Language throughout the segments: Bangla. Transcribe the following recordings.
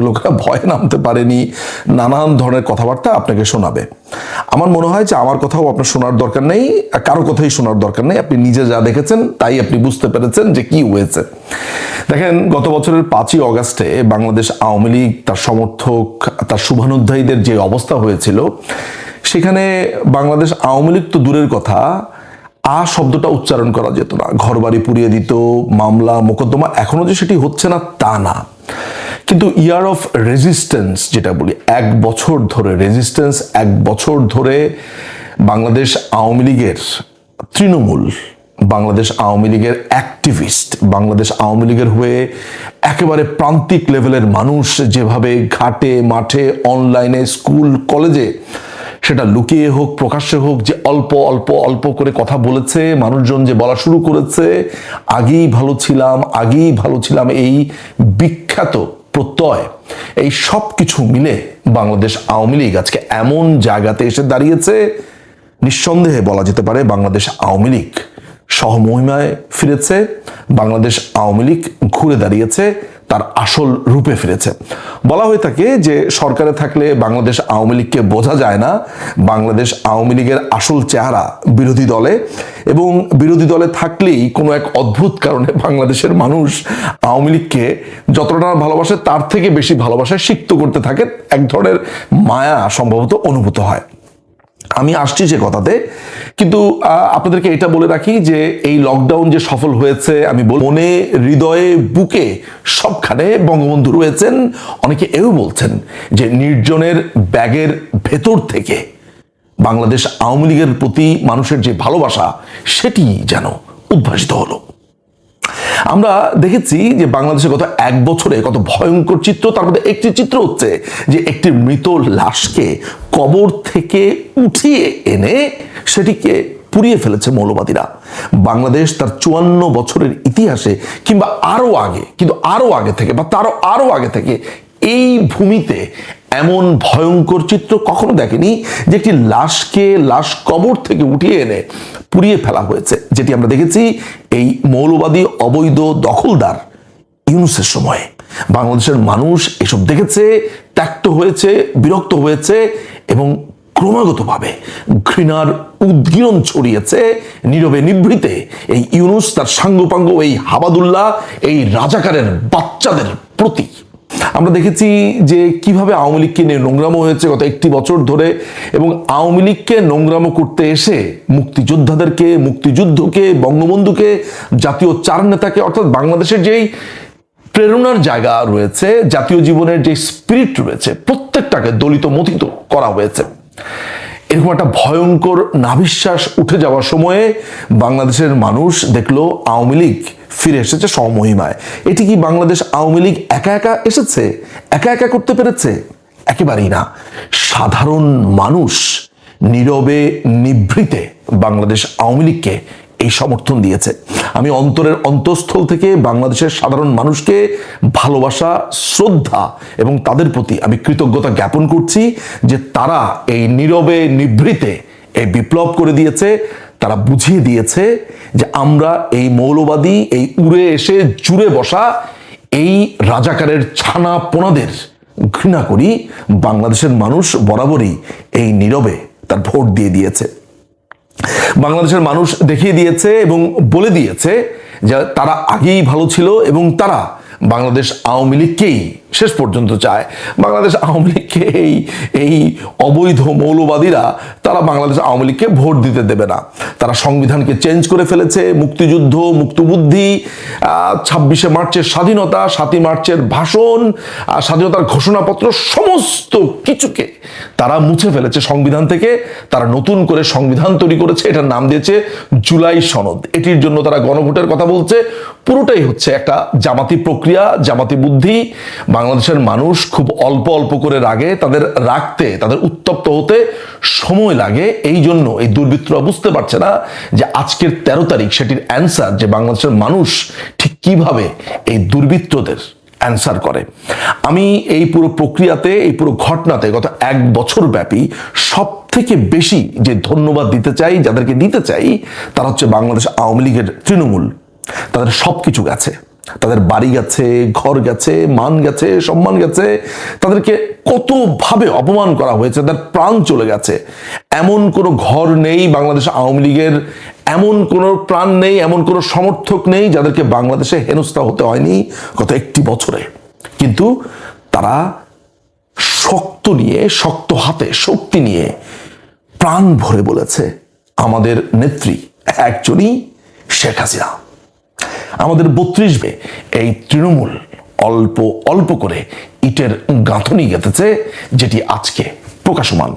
লোকেরা ভয় নামতে পারেনি, নানান ধরনের কথাবার্তা আপনাকে শোনাবে। আমার মনে হয় যে আমার কথাও আপনার শোনার দরকার নেই কারও কথাই শোনার দরকার নেই। আপনি নিজে যা দেখেছেন, তাই আপনি বুঝতে পেরেছেন যে কি হয়েছে। দেখেন, গত বছরের পাঁচই অগাস্টে বাংলাদেশ আওয়ামী লীগ, তার সমর্থক, তার শুভানুধ্যায়ীদের যে অবস্থা হয়েছিল, সেখানে বাংলাদেশ আওয়ামী লীগ তো দূরের কথা, আ শব্দটা উচ্চারণ করা যেত না। ঘরবাড়ি পুড়িয়ে দিত, মামলা, মোকদ্দমা, এখনও যে সেটি হচ্ছে না, তা না। কিন্তু ইয়ার অফ রেজিস্ট্যান্স যেটা বলি, এক বছর ধরে রেজিস্ট্যান্স এক বছর ধরে বাংলাদেশ আওয়ামী লীগের তৃণমূল, বাংলাদেশ আওয়ামী লীগের অ্যাক্টিভিস্ট বাংলাদেশ আওয়ামী লীগের হয়ে একেবারে প্রান্তিক লেভেলের মানুষ যেভাবে ঘাটে, মাঠে অনলাইনে স্কুল কলেজে সেটা লুকিয়ে হোক, প্রকাশ্যে হোক, যে অল্প অল্প অল্প করে কথা বলেছে, মানুষজন যে বলা শুরু করেছে, আগেই ভালো ছিলাম, আগেই ভালো ছিলাম এই বিখ্যাত প্রত্যয়। এই সব কিছু মিলে বাংলাদেশ আওয়ামী লীগ আজকে এমন জায়গাতে এসে দাঁড়িয়েছে, নিঃসন্দেহে বলা যেতে পারে বাংলাদেশ আওয়ামী লীগ সহমহিমায় ফিরেছে, বাংলাদেশ আওয়ামী লীগ ঘুরে দাঁড়িয়েছে। তার আসল রূপে ফিরেছে। বলা হয়ে থাকে যে সরকারে থাকলে বাংলাদেশ আওয়ামী লীগকে বোঝা যায় না। বাংলাদেশ আওয়ামী লীগের আসল চেহারা বিরোধী দলে এবং বিরোধী দলে থাকলেই কোনো এক অদ্ভুত কারণে বাংলাদেশের মানুষ আওয়ামী লীগকে যতটা ভালোবাসে তার থেকে বেশি ভালোবাসায় সিক্ত করতে থাকে এক ধরনের মায়া সম্ভবত অনুভূত হয়। আমি আসছি সে কথাতে, কিন্তু আপনাদেরকে এটা বলে রাখি যে এই লকডাউন যে সফল হয়েছে, আমি মনে, হৃদয়ে, বুকে সবখানে বঙ্গবন্ধু রয়েছেন, অনেকে এও বলছেন যে নির্জনের ব্যাগের ভেতর থেকে বাংলাদেশ আওয়ামী লীগের প্রতি মানুষের যে ভালোবাসা সেটি যেন উদ্ভাসিত হলো। আমরা দেখেছি যে বাংলাদেশে গত এক বছরে কত ভয়ঙ্কর চিত্র, তার মধ্যে একটি চিত্র হচ্ছে যে একটি মৃত লাশকে কবর থেকে উঠিয়ে এনে সেটিকে পুড়িয়ে ফেলেছে মৌলবাদীরা। বাংলাদেশ তার চুয়ান্ন বছরের ইতিহাসে কিংবা আরও আগে, কিন্তু আরও আগে থেকে বা তারও আরও আগে থেকে এই ভূমিতে এমন ভয়ঙ্কর চিত্র কখনো দেখেনি যে একটি লাশকে লাশ কবর থেকে উঠিয়ে এনে পুড়িয়ে ফেলা হয়েছে। যেটি আমরা দেখেছি, এই মৌলবাদী অবৈধ দখলদার ইউনুসের সময়ে। বাংলাদেশের মানুষ এসব দেখেছে, ত্যক্ত হয়েছে, বিরক্ত হয়েছে এবং ক্রমাগতভাবে ঘৃণার উদ্গীরণ ছড়িয়েছে। নীরবে নিভৃতে এই ইউনুস তার সাঙ্গপাঙ্গ, এই হাবাদুল্লাহ, এই রাজাকারের বাচ্চাদের প্রতি। আমরা দেখেছি যে কীভাবে আওয়ামী লীগকে নিয়ে নোংরামো হয়েছে গত একটি বছর ধরে এবং আওয়ামী লীগকে নোংরামো করতে এসে মুক্তিযোদ্ধাদেরকে, মুক্তিযুদ্ধকে, বঙ্গবন্ধুকে, জাতীয় চার নেতাকে, অর্থাৎ বাংলাদেশের যেই প্রেরণার জায়গা রয়েছে, জাতীয় জীবনের যে স্পিরিট রয়েছে, প্রত্যেকটাকে দলিত মথিত করা হয়েছে। এরকম একটা ভয়ঙ্কর নাভিশ্বাস উঠে যাওয়ার সময়ে বাংলাদেশের মানুষ দেখল আওয়ামী লীগ ফিরে এসেছে সমহিমায়। এটি কি বাংলাদেশ আওয়ামী লীগ একা একা এসেছে? একা একা করতে পেরেছে? একেবারেই না। সাধারণ মানুষ নীরবে নিভৃতে বাংলাদেশ আওয়ামী লীগকে এই সমর্থন দিয়েছে। আমি অন্তরের অন্তঃস্থল থেকে বাংলাদেশের সাধারণ মানুষকে ভালোবাসা, শ্রদ্ধা এবং তাদের প্রতি আমি কৃতজ্ঞতা জ্ঞাপন করছি যে তারা এই নীরবে নিভৃতে এই বিপ্লব করে দিয়েছে। তারা বুঝিয়ে দিয়েছে যে আমরা এই মৌলবাদী, এই উড়ে এসে জুড়ে বসা এই রাজাকারের ছানা পোনাদের ঘৃণা করি, বাংলাদেশের মানুষ বরাবরই এই নীরবে তার ভোট দিয়ে দিয়েছে। বাংলাদেশের মানুষ দেখিয়ে দিয়েছে এবং বলে দিয়েছে যে তারা আগেই ভালো ছিল এবং তারা বাংলাদেশ আওয়ামী লীগকেই শেষ পর্যন্ত চায়। বাংলাদেশ আওয়ামী লীগকে এই এই অবৈধ মৌলবাদীরা তারা বাংলাদেশ আওয়ামী লীগকে ভোট দিতে দেবে না। তারা সংবিধানকে চেঞ্জ করে ফেলেছে, মুক্তিযুদ্ধ, মুক্তবুদ্ধি ছাব্বিশে মার্চের স্বাধীনতা, সাতই মার্চের ভাষণ স্বাধীনতার ঘোষণাপত্র, সমস্ত কিছুকে তারা মুছে ফেলেছে সংবিধান থেকে। তারা নতুন করে সংবিধান তৈরি করেছে, এটার নাম দিয়েছে জুলাই সনদ। এটির জন্য তারা গণভোটের কথা বলছে। পুরোটাই হচ্ছে একটা জামাতি প্রক্রিয়া, জামাতি বুদ্ধি। বাংলাদেশের মানুষ খুব অল্প অল্প করে রাগে, তাদের রাখতে তাদের উত্তপ্ত হতে সময় লাগে। এই জন্য এই দুর্বৃত্তরা বুঝতে পারছে না যে আজকের তেরো তারিখ সেটির অ্যান্সার, যে বাংলাদেশের মানুষ ঠিক কীভাবে এই দুর্বৃত্তদের অ্যান্সার করে। আমি এই পুরো প্রক্রিয়াতে, এই পুরো ঘটনাতে গত এক বছর ব্যাপী সব থেকে বেশি যে ধন্যবাদ দিতে চাই, যাদেরকে দিতে চাই, তারা হচ্ছে বাংলাদেশ আওয়ামী লীগের তৃণমূল। তাদের সব কিছু গেছে। তাদের বাড়ি গেছে, ঘর গেছে, মান গেছে, সম্মান গেছে, তাদেরকে কতভাবে অপমান করা হয়েছে, তাদের প্রাণ চলে গেছে। এমন কোনো ঘর নেই বাংলাদেশ আওয়ামী লীগের, এমন কোনো প্রাণ নেই, এমন কোনো সমর্থক নেই যাদেরকে বাংলাদেশে হেনস্থা হতে হয়নি গত একটি বছরে। কিন্তু তারা শক্ত নিয়ে, শক্ত হাতে, শক্তি নিয়ে প্রাণ ভরে বলেছে আমাদের নেত্রী, একজনই শেখ হাসিনা। আমাদের বত্রিশ বে এই তৃণমূল অল্প অল্প করে ইটের গাঁথনি গেঁথেছে, যেটি আজকে প্রকাশমান।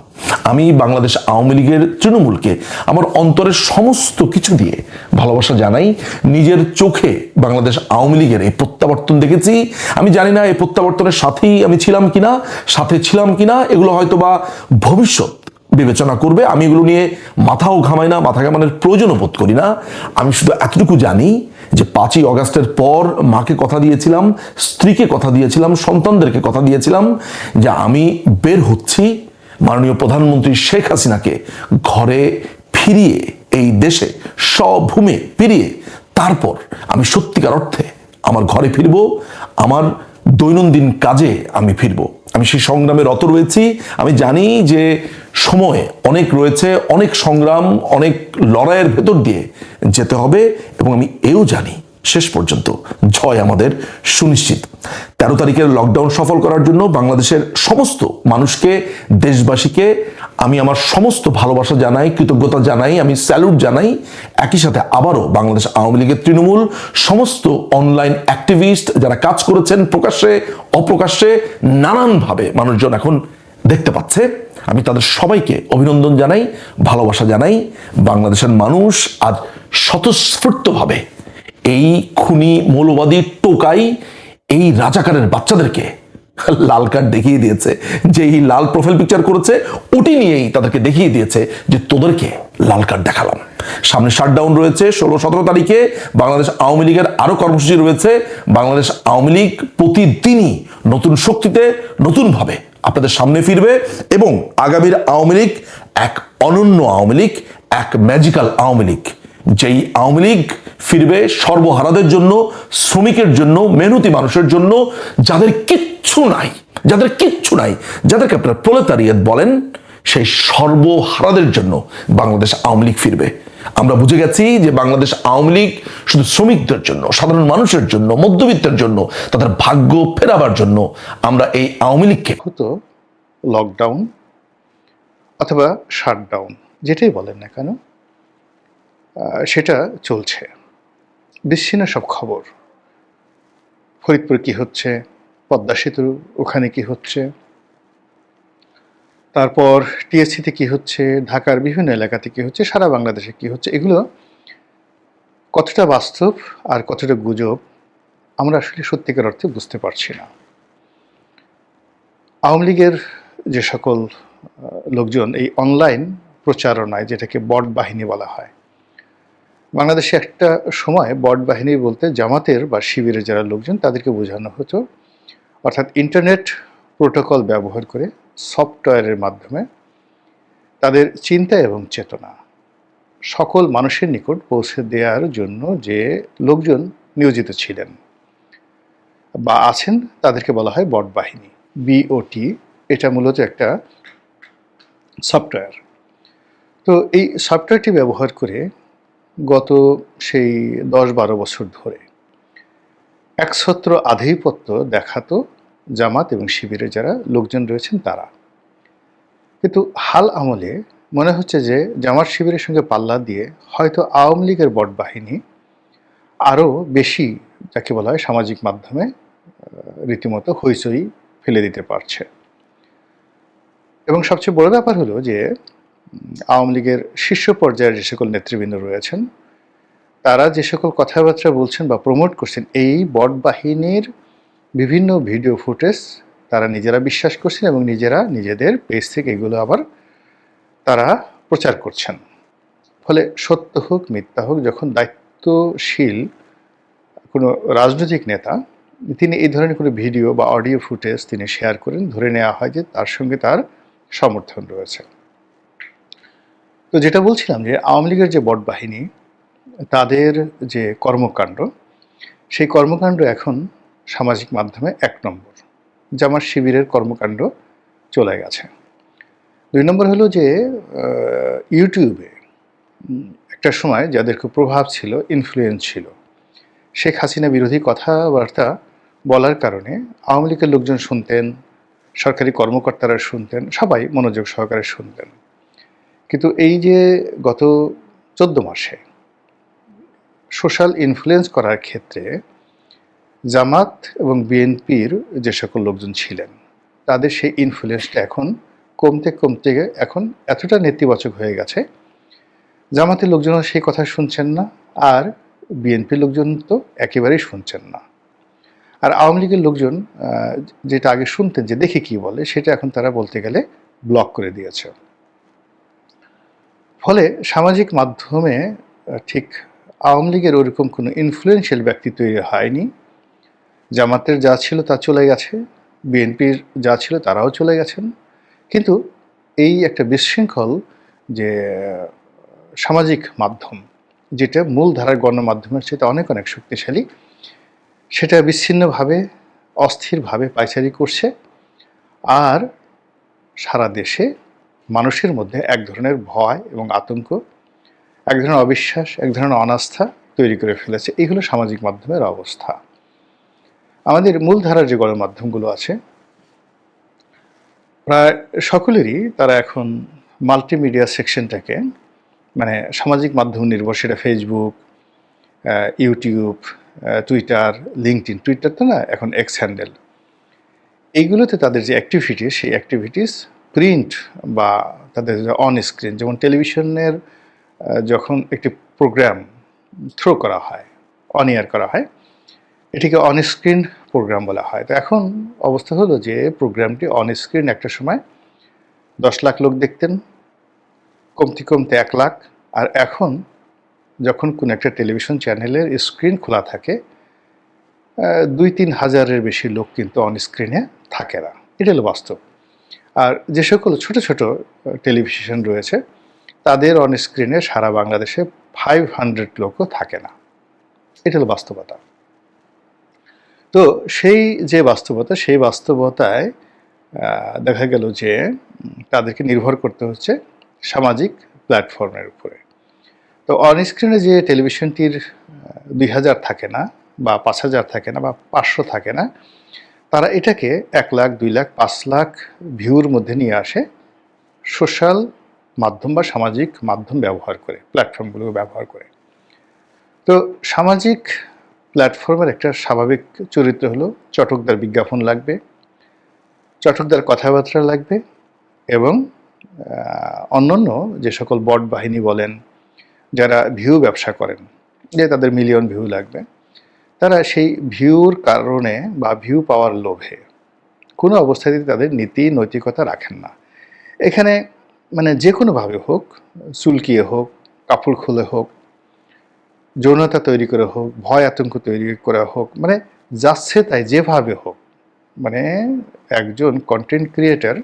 আমি বাংলাদেশ আওয়ামী লীগের তৃণমূলকে আমার অন্তরের সমস্ত কিছু দিয়ে ভালোবাসা জানাই। নিজের চোখে বাংলাদেশ আওয়ামী লীগের এই প্রত্যাবর্তন দেখেছি। আমি জানি না এই প্রত্যাবর্তনের সাথেই আমি ছিলাম কিনা, সাথে ছিলাম কিনা, এগুলো হয়তো বা ভবিষ্যৎ বিবেচনা করবে, আমি এগুলো নিয়ে মাথাও ঘামাই না, মাথা ঘামানোর প্রয়োজনও বোধ করি না। আমি শুধু এতটুকু জানি যে পাঁচই অগাস্টের পর মাকে কথা দিয়েছিলাম, স্ত্রীকে কথা দিয়েছিলাম, সন্তানদেরকে কথা দিয়েছিলাম যে আমি বের হচ্ছি মাননীয় প্রধানমন্ত্রী শেখ হাসিনাকে ঘরে ফিরিয়ে এই দেশে, স্বভূমে ফিরিয়ে তারপর আমি সত্যিকার অর্থে আমার ঘরে ফিরব, আমার দৈনন্দিন কাজে আমি ফিরব। আমি সেই সংগ্রামে রত রয়েছি, আমি জানি যে সময়, অনেক রয়েছে, অনেক সংগ্রাম, অনেক লড়াইয়ের ভেতর দিয়ে যেতে হবে এবং আমি এও জানি শেষ পর্যন্ত জয় আমাদের সুনিশ্চিত। তেরো তারিখের লকডাউন সফল করার জন্য বাংলাদেশের সমস্ত মানুষকে, দেশবাসীকে আমি আমার সমস্ত ভালোবাসা জানাই, কৃতজ্ঞতা জানাই, আমি স্যালুট জানাই। একই সাথে আবারও বাংলাদেশ আওয়ামী লীগের তৃণমূল, সমস্ত অনলাইন অ্যাক্টিভিস্ট যারা কাজ করেছেন প্রকাশ্যে, অপ্রকাশ্যে, নানানভাবে মানুষজন এখন দেখতে পাচ্ছে। আমি তাদের সবাইকে অভিনন্দন জানাই, ভালোবাসা জানাই। বাংলাদেশের মানুষ আজ স্বতঃস্ফূর্তভাবে এই খুনি মৌলবাদী টোকাই এই রাজাকারের বাচ্চাদেরকে লাল কার্ড দেখিয়ে দিয়েছে যে এই লাল প্রোফাইল পিকচার করেছে, ওটি নিয়েই তাদেরকে দেখিয়ে দিয়েছে যে তোদেরকে লাল কার্ড দেখালাম। সামনে শাটডাউন রয়েছে, ষোলো, সতেরো তারিখে বাংলাদেশ আওয়ামী লীগের আরও কর্মসূচি রয়েছে। বাংলাদেশ আওয়ামী লীগ প্রতিদিনই নতুন শক্তিতে নতুনভাবে আপনাদের সামনে ফিরবে এবং আগামীর আওয়ামী লীগ এক অনন্য আওয়ামী লীগ, এক ম্যাজিক্যাল আওয়ামী লীগ। যেই আওয়ামী লীগ ফিরবে সর্বহারাদের জন্য, শ্রমিকের জন্য, মেহনতি মানুষের জন্য, যাদের কিচ্ছু নাই, যাদের কিচ্ছু নাই, যাদেরকে আপনারা প্রলেতারিয়াত বলেন সেই সর্বহারাদের জন্য বাংলাদেশ আওয়ামী লীগ ফিরবে। আমরা বুঝে গেছি যে বাংলাদেশ আওয়ামী লীগ শুধু শ্রমিকদের জন্য, সাধারণ মানুষের জন্য, মধ্যবিত্তের জন্য, তাদের ভাগ্য ফেরাবার জন্য আমরা এই আওয়ামী লীগকে হতো লকডাউন অথবা শাটডাউন যেটাই বলেন না কেন সেটা চলছে। বিচ্ছিন্ন সব খবর। ফরিদপুর কি হচ্ছে? পদ্মা সেতু ওখানে কি হচ্ছে? তারপর টিএসসিতে কি হচ্ছে? ঢাকার বিভিন্ন এলাকাতে কি হচ্ছে? সারা বাংলাদেশে কি হচ্ছে? এগুলো কতটা বাস্তব আর কতটা গুজব, আমরা আসলে সত্যিকার অর্থে বুঝতে পারছি না। আওয়ামী লীগের যে সকল লোকজন এই অনলাইন প্রচারণায় যেটাকে বট বাহিনী বলা হয়, বাংলাদেশে একটা সময় বট বাহিনী বলতে জামাতের বা শিবিরের যারা লোকজন তাদেরকে বোঝানো হতো। অর্থাৎ ইন্টারনেট প্রোটোকল ব্যবহার করে সফটওয়্যারের মাধ্যমে তাদের চিন্তা এবং চেতনা সকল মানুষের নিকট পৌঁছে দেওয়ার জন্য যে লোকজন নিয়োজিত ছিলেন বা আছেন, তাদেরকে বলা হয় বট বাহিনী বিওটি এটা মূলত একটা সফটওয়্যার। তো এই সফটওয়্যারটি ব্যবহার করে গত সেই দশ বারো বছর ধরে একছত্র আধিপত্য দেখাতো জামাত এবং শিবিরে যারা লোকজন রয়েছেন তারা। কিন্তু হাল আমলে মনে হচ্ছে যে জামাত শিবিরের সঙ্গে পাল্লা দিয়ে হয়তো আওয়ামী লীগের বট বাহিনী আরও বেশি যাকে বলা হয় সামাজিক মাধ্যমে রীতিমতো হইচই ফেলে দিতে পারছে। এবং সবচেয়ে বড় ব্যাপার হলো যে আওয়ামী লীগের শীর্ষ পর্যায়ের যে সকল নেতৃবৃন্দ রয়েছেন, তারা যে সকল কথাবার্তা বলছেন বা প্রমোট করছেন, এই বট বাহিনীর বিভিন্ন ভিডিও ফুটেজ তারা নিজেরা বিশ্বাস করছেন এবং নিজেরা নিজেদের পেজ থেকে এগুলো আবার তারা প্রচার করছেন। ফলে সত্য হোক, মিথ্যা হোক, যখন দায়িত্বশীল কোনো রাজনৈতিক নেতা, তিনি এই ধরনের কোনো ভিডিও বা অডিও ফুটেজ তিনি শেয়ার করেন, ধরে নেওয়া হয় যে তার সঙ্গে তার সমর্থন রয়েছে। তো যেটা বলছিলাম যে আওয়ামী লীগের যে বট বাহিনী, তাদের যে কর্মকাণ্ড, সেই কর্মকাণ্ড এখন সামাজিক মাধ্যমে এক নম্বর জামাত শিবিরের কর্মকাণ্ড চলে গেছে। দুই নম্বর হলো যে ইউটিউবে একটা সময় যাদের খুব প্রভাব ছিল ইনফ্লুয়েন্স ছিল, শেখ হাসিনা বিরোধী কথাবার্তা বলার কারণে আওয়ামী লীগের লোকজন শুনতেন, সরকারি কর্মকর্তারা শুনতেন, সবাই মনোযোগ সহকারে শুনতেন। কিন্তু এই যে গত চোদ্দ মাসে, সোশ্যাল ইনফ্লুয়েন্স করার ক্ষেত্রে জামাত এবং বিএনপির যে সকল লোকজন ছিলেন, তাদের সেই ইনফ্লুয়েন্সটা এখন কমতে কমতে এখন এতটা নেতিবাচক হয়ে গেছে। জামাতের লোকজন সেই কথা শুনছেন না, আর বিএনপির লোকজন তো একেবারেই শুনছেন না। আর আওয়ামী লীগের লোকজন যেটা আগে শুনতেন যে দেখি কি বলে, সেটা এখন তারা বলতে গেলে ব্লক করে দিয়েছে। ফলে সামাজিক মাধ্যমে ঠিক আওয়ামী লীগের ওরকম কোনো ইনফ্লুয়েন্সিয়াল ব্যক্তি তৈরি হয়নি। জামাতের যা ছিল তা চলে গেছে, বিএনপির যা ছিল তারাও চলে গেছেন। কিন্তু এই একটা বিশৃঙ্খল যে, সামাজিক মাধ্যম, যেটা মূল ধারার গণমাধ্যমের সেটা অনেক অনেক শক্তিশালী, সেটা বিচ্ছিন্নভাবে, অস্থিরভাবে পাইচারি করছে। আর সারা দেশে মানুষের মধ্যে এক ধরনের ভয় এবং আতঙ্ক, এক ধরনের অবিশ্বাস, এক ধরনের অনাস্থা তৈরি করে ফেলেছে। এই হলো সামাজিক মাধ্যমের অবস্থা। আমাদের মূলধারার যে গণমাধ্যমগুলো আছে, প্রায় সকলেরই তারা এখন মাল্টিমিডিয়া সেকশনটাকে মানে সামাজিক মাধ্যম নির্ভর, সেটা Facebook YouTube Twitter LinkedIn Twitter তো না, এখন এক্স হ্যান্ডেল এইগুলোতে তাদের যে অ্যাক্টিভিটিস সেই অ্যাক্টিভিটিস প্রিন্ট বা তাদের অন স্ক্রিন যেমন টেলিভিশনের যখন একটি প্রোগ্রাম থ্রো করা হয় অন ইয়ার করা হয় এটিকে অন স্ক্রিন প্রোগ্রাম বলা হয়। তো এখন অবস্থা হলো যে প্রোগ্রামটি অন স্ক্রিন একটা সময় দশ লাখ লোক দেখতেন, কমতি কমতে এক লাখ। আর এখন যখন কোনো একটা টেলিভিশন চ্যানেলের স্ক্রিন খোলা থাকে দুই তিন হাজারের বেশি লোক কিন্তু অন স্ক্রিনে থাকে না। এটা হলো বাস্তব। আর যে সকল ছোট ছোট টেলিভিশন রয়েছে, তাদের অন স্ক্রিনে সারা বাংলাদেশে ফাইভ হান্ড্রেড লোকও থাকে না। এটা হলো বাস্তবতা। তো সেই যে বাস্তবতা, সেই বাস্তবতায় দেখা গেল যে, তাদেরকে নির্ভর করতে হচ্ছে সামাজিক প্ল্যাটফর্মের উপরে। তো অন স্ক্রিনে যে টেলিভিশনটির দুই হাজার থাকে না বা পাঁচ হাজার থাকে না বা পাঁচশো থাকে না, তারা এটাকে এক লাখ, দুই লাখ, পাঁচ লাখ ভিউর মধ্যে নিয়ে আসে সোশ্যাল মাধ্যম বা সামাজিক মাধ্যম ব্যবহার করে প্ল্যাটফর্মগুলো ব্যবহার করে। তো সামাজিক প্ল্যাটফর্মের একটা স্বাভাবিক চরিত্র হলো চটকদার বিজ্ঞাপন লাগবে, চটকদার কথাবার্তা লাগবে এবং অন্যান্য যে সকল বট বাহিনী বলেন, যারা ভিউ ব্যবসা করেন, যে তাদের মিলিয়ন ভিউ লাগবে, তারা সেই ভিউর কারণে বা ভিউ পাওয়ার লোভে কোনো অবস্থাতেই তাদের নীতি, নৈতিকতা রাখেন না। এখানে মানে যে কোনোভাবে হোক, চুলকিয়ে হোক, কাপড় খুলে হোক যৌনতা তৈরি করে হোক, ভয় আতঙ্ক তৈরি করে হোক মানে যাচ্ছে তাই যেভাবে হোক মানে একজন কন্টেন্ট ক্রিয়েটার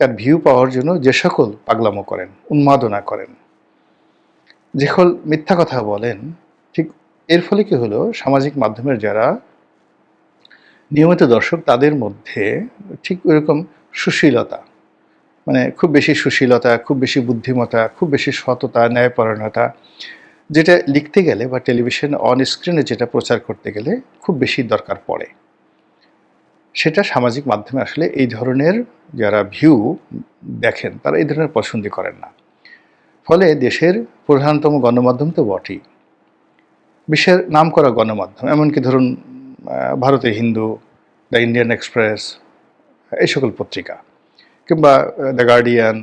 তার ভিউ পাওয়ার জন্য যে সকল পাগলামো করেন, উন্মাদনা করেন। যে সকল মিথ্যা কথা বলেন, ঠিক এর ফলে কি হলো? সামাজিক মাধ্যমের যারা নিয়মিত দর্শক, তাদের মধ্যে ঠিক ওইরকম সুশীলতা মানে খুব বেশি সুশীলতা, খুব বেশি বুদ্ধিমত্তা, খুব বেশি সততা, ন্যায়পরায়ণতা যেটা লিখতে গেলে বা টেলিভিশন অন স্ক্রিনে যেটা প্রচার করতে গেলে খুব বেশি দরকার পড়ে। সেটা সামাজিক মাধ্যমে আসলে এই ধরনের যারা ভিউ দেখেন, তারা এই ধরনের পছন্দ করেন না। ফলে দেশের প্রধানতম গণমাধ্যম তো বটেই। বিশ্বের নাম করা গণমাধ্যম, এমনকি ধরুন ভারতের হিন্দু, দ্য ইন্ডিয়ান এক্সপ্রেস, এই সকল পত্রিকা, কিংবা the Guardian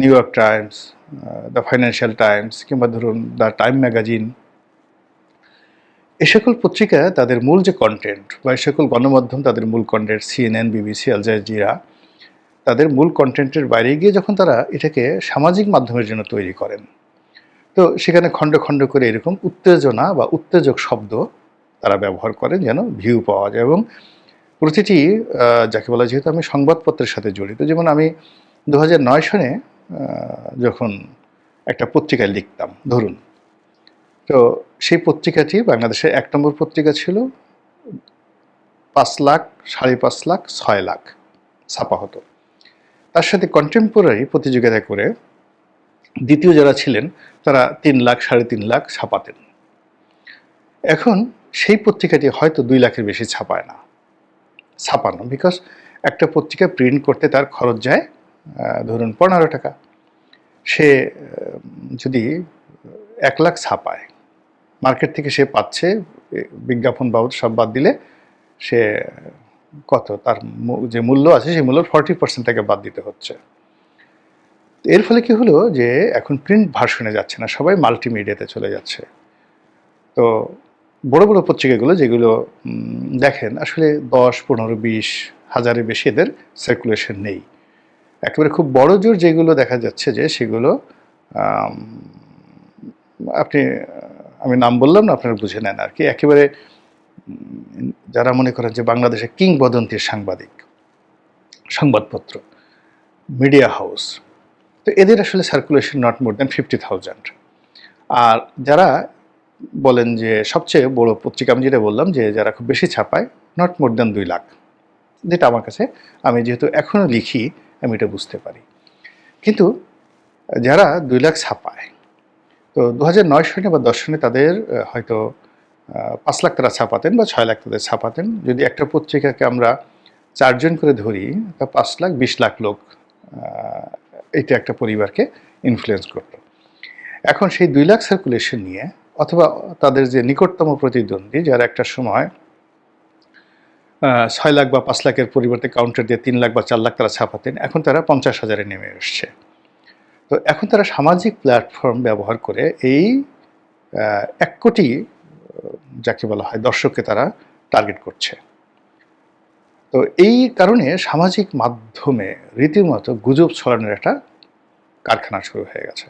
New York Times the Financial Times কিংবা ধরুন দ্য টাইম ম্যাগাজিন এ সকল পত্রিকা তাদের মূল যে কন্টেন্ট বা এ সকল গণমাধ্যম তাদের মূল content CNN BBC Al Jazeera তাদের মূল কন্টেন্টের বাইরে গিয়ে যখন তারা এটাকে সামাজিক মাধ্যমের জন্য তৈরি করেন, তো সেখানে খণ্ড খণ্ড করে এরকম উত্তেজনা বা উত্তেজক শব্দ তারা ব্যবহার করেন যেন ভিউ পাওয়া যায় এবং প্রতিটি যাকে বলা যেহেতু আমি সংবাদপত্রের সাথে জড়িত, যেমন আমি দু সনে যখন একটা পত্রিকায় লিখতাম, ধরুন। তো সেই পত্রিকাটি বাংলাদেশের এক নম্বর পত্রিকা ছিল, পাঁচ লাখ, সাড়ে পাঁচ লাখ, ছয় লাখ ছাপা হতো। তার সাথে কন্টেম্পোরারি প্রতিযোগিতা করে দ্বিতীয় যারা ছিলেন, তারা তিন লাখ, সাড়ে তিন লাখ ছাপাতেন। এখন সেই পত্রিকাটি হয়তো দুই লাখের বেশি ছাপায় না, ছাপানো বিকজ একটা পত্রিকা প্রিন্ট করতে তার খরচ যায় ধরুন পনেরো টাকা। সে যদি এক লাখ ছাপায়, মার্কেট থেকে সে পাচ্ছে বিজ্ঞাপন বাবদ সব বাদ দিলে সে কত? তার যে মূল্য আছে সেই মূল্য ফর্টি পার্সেন্ট তাকে বাদ দিতে হচ্ছে। এর ফলে কি হলো যে এখন প্রিন্ট ভার্সনে যাচ্ছে না, সবাই মাল্টিমিডিয়াতে চলে যাচ্ছে। তো বড় বড় পত্রিকাগুলো যেগুলো দেখেন, আসলে দশ, পনেরো, বিশ, হাজারের বেশি এদের সার্কুলেশন নেই। একেবারে খুব বড় জোর যেগুলো দেখা যাচ্ছে যে সেগুলো আপনি, আমি নাম বললাম না, আপনারা বুঝে নেন আর কি একেবারে যারা মনে করেন যে বাংলাদেশে কিংবদন্তির সাংবাদিক, সংবাদপত্র মিডিয়া হাউস তো এদের আসলে circulation not more than fifty thousand আর যারা বলেন যে সবচেয়ে বড় পত্রিকা, আমি যেটা বললাম যে যারা খুব বেশি ছাপায় নট মোর দ্যান দুই লাখ। যেটা আমার কাছে, আমি যেহেতু এখনও লিখি আমি এটা বুঝতে পারি। কিন্তু যারা দুই লাখ ছাপায়, তো দু হাজার নয় সনে বা দশ সনে তাদের হয়তো পাঁচ লাখ তারা ছাপাতেন বা ছয় লাখ তাদের ছাপাতেন। যদি একটা পত্রিকাকে আমরা চারজন করে ধরি, তা পাঁচ লাখ, বিশ লাখ লোক এটা একটা পরিবারকে ইনফ্লুয়েন্স করতো। এখন সেই দুই লাখ সার্কুলেশন নিয়ে অথবা তাদের যে নিকটতম প্রতিদ্বন্দ্বী, যারা একটা সময় ছয় লাখ বা পাঁচ লাখের পরিবর্তে কাউন্টার দিয়ে তিন লাখ বা চার লাখ তারা ছাপাতেন। এখন তারা পঞ্চাশ হাজারে নেমে এসছে। তো এখন তারা সামাজিক প্ল্যাটফর্ম ব্যবহার করে এই এক কোটি যাকে বলা হয়, দর্শককে তারা টার্গেট করছে। তো এই কারণে সামাজিক মাধ্যমে রীতিমতো গুজব ছড়ানোর একটা কারখানা শুরু হয়ে গেছে।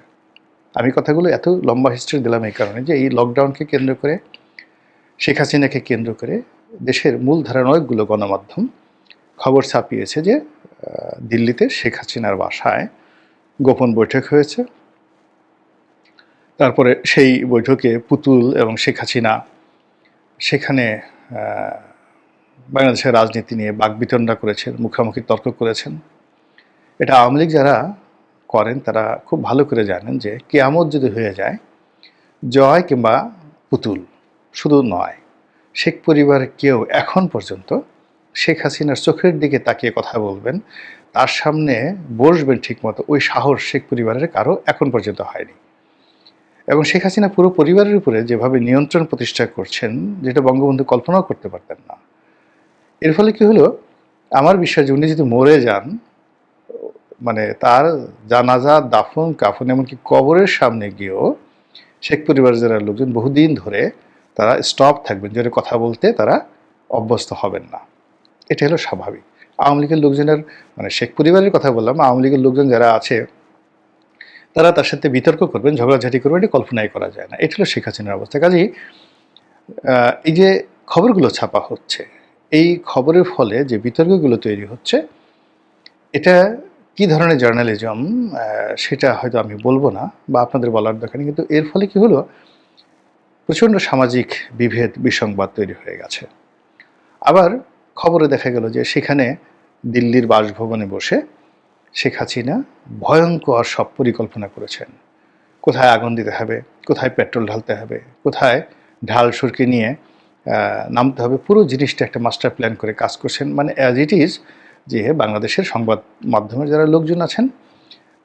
আমি কথাগুলো এত লম্বা হিস্ট্রি দিলাম এই কারণে যে এই লকডাউনকে কেন্দ্র করে, শেখ হাসিনাকে কেন্দ্র করে দেশের মূল ধারার অনেকগুলো গণমাধ্যম খবর ছাপিয়েছে যে দিল্লিতে শেখ হাসিনার বাসায় গোপন বৈঠক হয়েছে। তারপরে সেই বৈঠকে পুতুল এবং শেখ হাসিনা সেখানে বাংলাদেশের রাজনীতি নিয়ে বাকবিতণ্ডা করেছেন, মুখামুখি তর্ক করেছেন। এটা আওয়ামী লীগ যারা করেন, তারা খুব ভালো করে জানেন যে, কেয়ামত যদি হয়ে যায়, জয় কিংবা পুতুল শুধু নয় শেখ পরিবারের কেউ এখন পর্যন্ত শেখ হাসিনার চোখের দিকে তাকিয়ে কথা বলবেন, তার সামনে বসবেন ঠিকমতো ওই সাহস শেখ পরিবারের কারও এখন পর্যন্ত হয়নি। এবং শেখ হাসিনা পুরো পরিবারের উপরে যেভাবে নিয়ন্ত্রণ প্রতিষ্ঠা করছেন, যেটা বঙ্গবন্ধু কল্পনাও করতে পারতেন না। এর ফলে কি হলো? আমার বিশ্বাস উনি যদি মরে যান মানে তার জানাজা, দাফন, কাফন, এমনকি কবরের সামনে গিয়েও শেখ পরিবারের যারা লোকজন বহুদিন ধরে তারা স্টপ থাকবেন জোরে কথা বলতে তারা অভ্যস্ত হবেন না। এটা হলো স্বাভাবিক। আওয়ামী লীগের লোকজনের মানে শেখ পরিবারের কথা বললাম, আওয়ামী লীগের লোকজন যারা আছে, তারা তার সাথে বিতর্ক করবেন, ঝগড়াঝাটি করবেন, এটা কল্পনাই করা যায় না। এটা হলো শেখ হাসিনার অবস্থা। কাজেই এই যে খবরগুলো ছাপা হচ্ছে, এই খবরের ফলে যে বিতর্কগুলো তৈরি হচ্ছে, এটা কি ধরনের জার্নালিজম সেটা হয়তো আমি বলব না বা আপনাদের বলার দরকার কিন্তু এর ফলে কি হলো প্রচণ্ড সামাজিক বিভেদ, বিসংবাদ তৈরি হয়ে গেছে। আবার খবরে দেখা গেল যে সেখানে দিল্লির বাসভবনে বসে শেখ হাসিনা ভয়ঙ্কর সব পরিকল্পনা করেছেন। কোথায় আগুন দিতে হবে, কোথায় পেট্রোল ঢালতে হবে, কোথায় ঢাল সুরকি নিয়ে নামতে হবে, পুরো জিনিসটা একটা মাস্টার প্ল্যান করে কাজ করছেন। মানে অ্যাজ ইট ইজ যে বাংলাদেশের সংবাদ মাধ্যমের যারা লোকজন আছেন,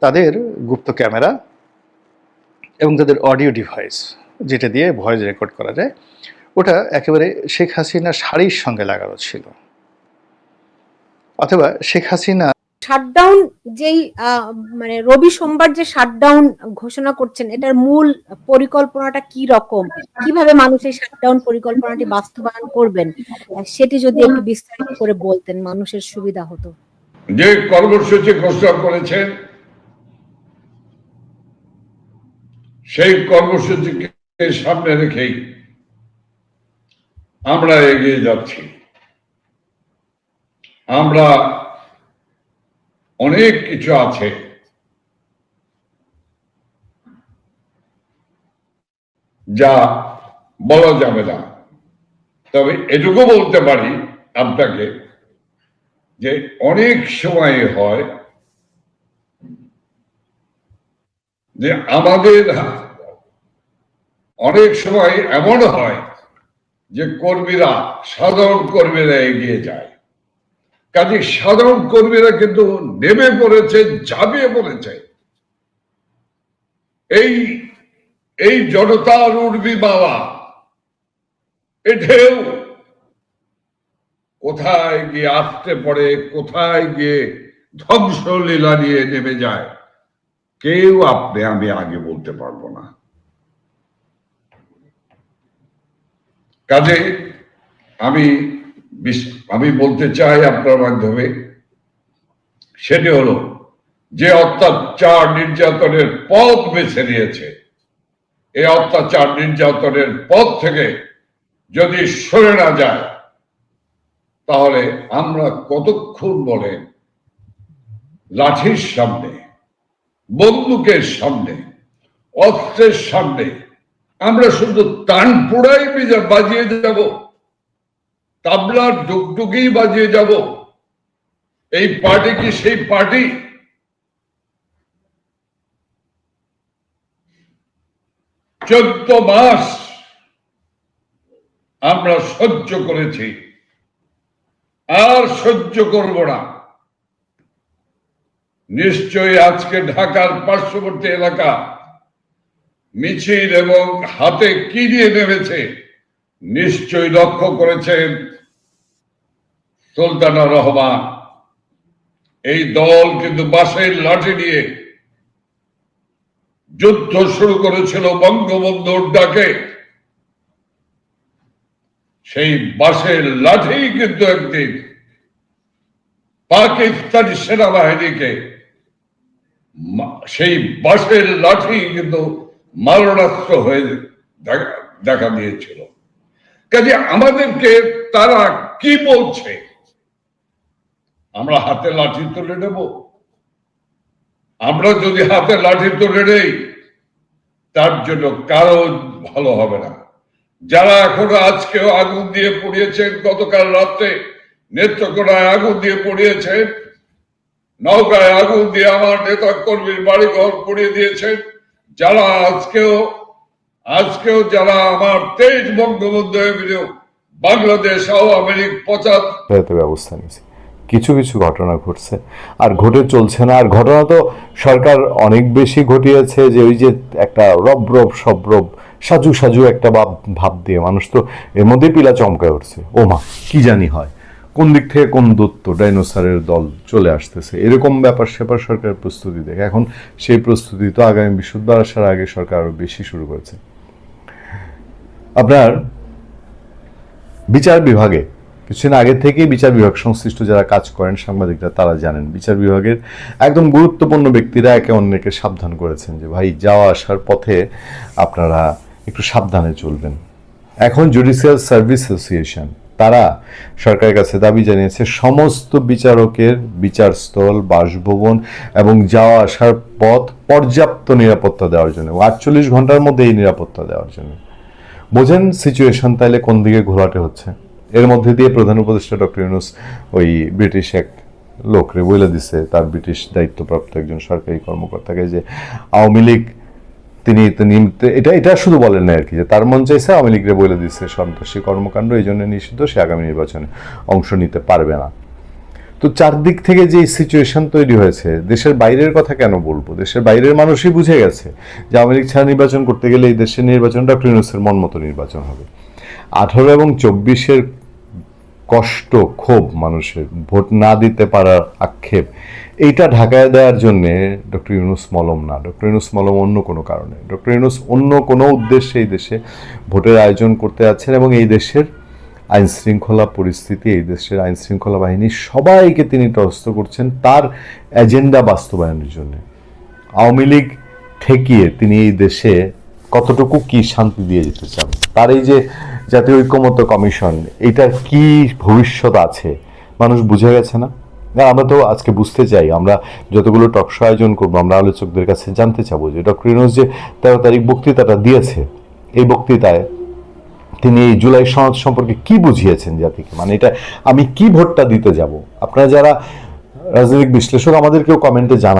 তাদের গুপ্ত ক্যামেরা এবং তাদের অডিও ডিভাইস যেটা দিয়ে ভয়েস রেকর্ড করা যায় ওটা একেবারে শেখ হাসিনার শাড়ির সঙ্গে লাগানো ছিল। অথবা শেখ হাসিনা শাটডাউন যেই মানে রবি সোমবার যে শাটডাউন ঘোষণা করছেন এটার মূল পরিকল্পনাটা কি রকম? কীভাবে মানুষ এই শাটডাউন পরিকল্পনাটি বাস্তবায়ন করবেন? সেটি যদি একটু বিস্তারিত করে বলতেন মানুষের সুবিধা হতো। যে কর্মসূচি ঘোষণা করেছেন সেই কর্মসূচিকে সামনে রেখেই আমরা এগিয়ে যাচ্ছি। আমরা অনেক কিছু আছে। যা বলা যাবে না। তবে এটুকু বলতে পারি আপনাকে যে অনেক সময় হয় যে আমাদের অনেক সময় এমন হয় যে কর্মীরা সাধারণ কর্মীরা এগিয়ে যায়। কাজে সাধারণ কর্মীরা কিন্তু নেমে পড়েছে, ঝাঁপিয়ে পড়েছে। এই এই জনতার উর্বি বাবা, এ ঢেউ কোথায় গিয়ে আসতে পড়ে কোথায় গিয়ে ধ্বংসলীলা নিয়ে নেমে যায়, কেউ আপনি, আমি আগে বলতে পারব না। কাজে আমি আমি বলতে চাই আপনার মাধ্যমে, সেটি হলো যে অত্যাচার নির্যাতনের পথ বেছে নিয়েছে, এই অত্যাচার নির্যাতনের পথ থেকে যদি সরে না যায়, তাহলে আমরা কতক্ষণ বলে লাঠির সামনে, বন্দুকের সামনে, অস্ত্রের সামনে আমরা শুধু তান পোড়াই বাজিয়ে যাব, তাবলার ডুগডুগি বাজিয়ে যাব। এই পার্টি কি সেই পার্টি? চোদ্দ মাস আমরা সহ্য করেছি, আর সহ্য করব না। নিশ্চয়ই আজকে ঢাকার পার্শ্ববর্তী এলাকা মিছিল এবং হাতে কি দিয়ে নেমেছে নিশ্চয়ই লক্ষ্য করেছেন সুলতানা রহমান। এই দল কিন্তু বাসের লাঠি নিয়ে যুদ্ধ শুরু করেছিল বঙ্গবন্ধুর ডাকে। সেই বাসের লাঠি কিন্তু একদিন পাকিস্তানি সেনাবাহিনীকে সেই বাসের লাঠি কিন্তু মারণাস্ত্র হয়ে দেখা- দিয়েছিল। কাজে আমাদেরকে তারা কি বলছে? আমরা হাতে লাঠি তুলে নেব। আমরা যদি হাতে লাঠি তুলে নেই, তার জন্য কারও ভালো হবে না। যারা এখনও আজকেও আগুন দিয়ে পুড়িয়েছেন, গতকাল রাত্রে নেত্রকোনায় আগুন দিয়ে পুড়িয়েছেন নৌকায় আগুন দিয়ে আমার নেতা কর্মীর বাড়িঘর পুড়িয়ে দিয়েছেন যারা আজকেও আজকেও যারা আমার তেইশ বঙ্গবন্ধু এভিনিউ, বাংলাদেশ, আওয়ামী লীগ, পঁচাত্তর ব্যবস্থা নিয়েছে। কিছু কিছু ঘটনা ঘটছে। আর ঘটে চলছে না। আর ঘটনা তো সরকার অনেক বেশি ঘটিয়েছে যে ওই যে একটা রব রব সব রব, সাজু সাজু একটা ভাব ভাব দিয়ে মানুষ তো এর মধ্যেই পিলা চমকায় উঠছে। ও মা কি জানি হয়। কোন দিক থেকে কোন দত্ত ডাইনোসারের দল চলে আসতেছে? এরকম ব্যাপার সেপার সরকার প্রস্তুতি দেখে। এখন সেই প্রস্তুতি তো আগামী বৃহস্পতিবার আসার আগে সরকার আরও বেশি শুরু করেছে। আপনার বিচার বিভাগে, কিছুদিন আগে থেকেই বিচার বিভাগ সংশ্লিষ্ট যারা কাজ করেন সাংবাদিকরা, তারা জানেন, বিচার বিভাগের একদম গুরুত্বপূর্ণ ব্যক্তিরা একে অন্যকে সাবধান করেছেন যে, ভাই, যাওয়া আসার পথে আপনারা একটু সাবধানে চলবেন। এখন জুডিশিয়াল সার্ভিস অ্যাসোসিয়েশন তারা সরকারের কাছে দাবি জানিয়েছে, সমস্ত বিচারকের বিচারস্থল, বাসভবন এবং যাওয়া আসার পথ পর্যাপ্ত নিরাপত্তা দেওয়ার জন্য আটচল্লিশ ঘণ্টার মধ্যে এই নিরাপত্তা দেওয়ার জন্য। বোঝেন সিচুয়েশন তাইলে কোন দিকে ঘোরাটে হচ্ছে? এর মধ্যে দিয়ে প্রধান উপদেষ্টা ডক্টর ইউনুস ওই ব্রিটিশ এক লোকরে বলে দিছে, তার ব্রিটিশ দায়িত্বপ্রাপ্ত একজন সরকারি কর্মকর্তাকে যে আওয়ামী লীগ তিনি তিনি এটা এটা শুধু বলেন না আর কি, যে তার মন চাইছে আওয়ামী লীগরে বলে দিচ্ছে সন্ত্রাসী কর্মকাণ্ড, এই জন্য নিষিদ্ধ, সে আগামী নির্বাচনে অংশ নিতে পারবে না। তো চারদিক থেকে যে সিচুয়েশন তৈরি হয়েছে, দেশের বাইরের কথা কেন বলব? দেশের বাইরের মানুষই বুঝে গেছে যে আওয়ামী লীগ ছাড়া নির্বাচন করতে গেলে এই দেশের নির্বাচনটা ইউনুসের মন মতো নির্বাচন হবে। আঠারো এবং চব্বিশের কষ্ট ক্ষোভ মানুষের, ভোট না দিতে পারার আক্ষেপ। এইটা ঢাকায় দেওয়ার জন্যে ডক্টর ইউনুস মলম না। ডক্টর ইউনুস মলম অন্য কোনো কারণে। ডক্টর ইউনুস অন্য কোনো উদ্দেশ্যে এই দেশে ভোটের আয়োজন করতে যাচ্ছেন এবং এই দেশের আইন শৃঙ্খলা পরিস্থিতি, এই দেশের আইন শৃঙ্খলা বাহিনী সবাইকে তিনি ত্রস্ত করছেন তার এজেন্ডা বাস্তবায়নের জন্য। আওয়ামী লীগ ঠেকিয়ে তিনি এই দেশে কতটুকু কি শান্তি দিয়ে যেতে চান, তার এই যে জাতীয় ঐক্যমত্য কমিশন, এটার কি ভবিষ্যৎ আছে? মানুষ বুঝে গেছে না? আমরা তো আজকে বুঝতে চাই, আমরা যতগুলো টকশো আয়োজন করব, আমরা আলোচকদের কাছে জানতে চাবো যে ডক্টর ইউনুস যে তেরো তারিখ বক্তৃতাটা দিয়েছে, এই বক্তৃতায় তিনি এই জুলাই সনদ সম্পর্কে কি বুঝিয়েছেন জাতিকে? মানে এটা আমি কি ভোটটা দিতে যাব? আপনারা যারা রাজনৈতিক বিশ্লেষক, আমাদেরকেও কমেন্টে জানান।